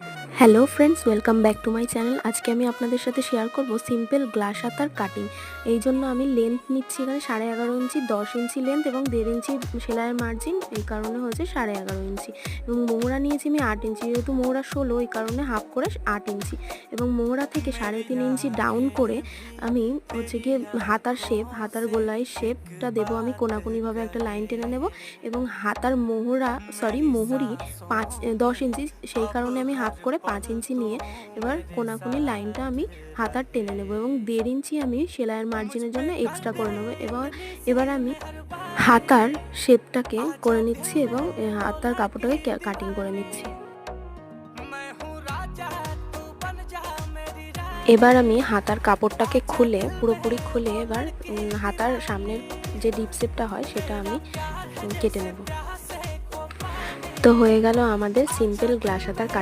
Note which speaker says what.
Speaker 1: you hello friends, welcome back to my channel. আজকে আমি আপনাদের সাথে শেয়ার করব সিম্পল গ্লাস হাতার কাটিং। এই জন্য আমি লেন্থ নিচ্ছি এখানে সাড়ে এগারো ইঞ্চি, দশ ইঞ্চি লেন্থ এবং দেড় ইঞ্চি সেলাইয়ের মার্জিন এই কারণে হয়েছে সাড়ে এগারো ইঞ্চি। এবং মোহরা নিয়েছি আমি আট ইঞ্চি, যেহেতু মোহরা ষোলো, এই কারণে হাফ করে আট ইঞ্চি। এবং মোহরা থেকে সাড়ে তিন ইঞ্চি ডাউন করে আমি হচ্ছে গিয়ে হাতার শেপ হাতার গোলায় শেপটা দেবো। আমি কোনাকুনিভাবে একটা লাইন টেনে নেব এবং হাতার মোহরা সরি মোহরি পাঁচ, দশ ইঞ্চি, সেই কারণে আমি হাফ করে পাঁচ ইঞ্চি নিয়ে এবার কোনাকুনি লাইনটা আমি হাতার টেনে নেব এবং দেড় ইঞ্চি আমি সেলাইয়ের মার্জিনের জন্য এক্সট্রা করে নেব। এবার এবার আমি হাতার শেপটাকে করে নিচ্ছি এবং হাতার কাপড়টাকে কাটিং করে নিচ্ছি। এবার আমি হাতার কাপড়টাকে খুলে, পুরোপুরি খুলে এবার হাতার সামনের যে ডিপ শেপটা হয় সেটা আমি কেটে নেব। তো হয়ে গেল আমাদের সিম্পল গ্লাস হাতার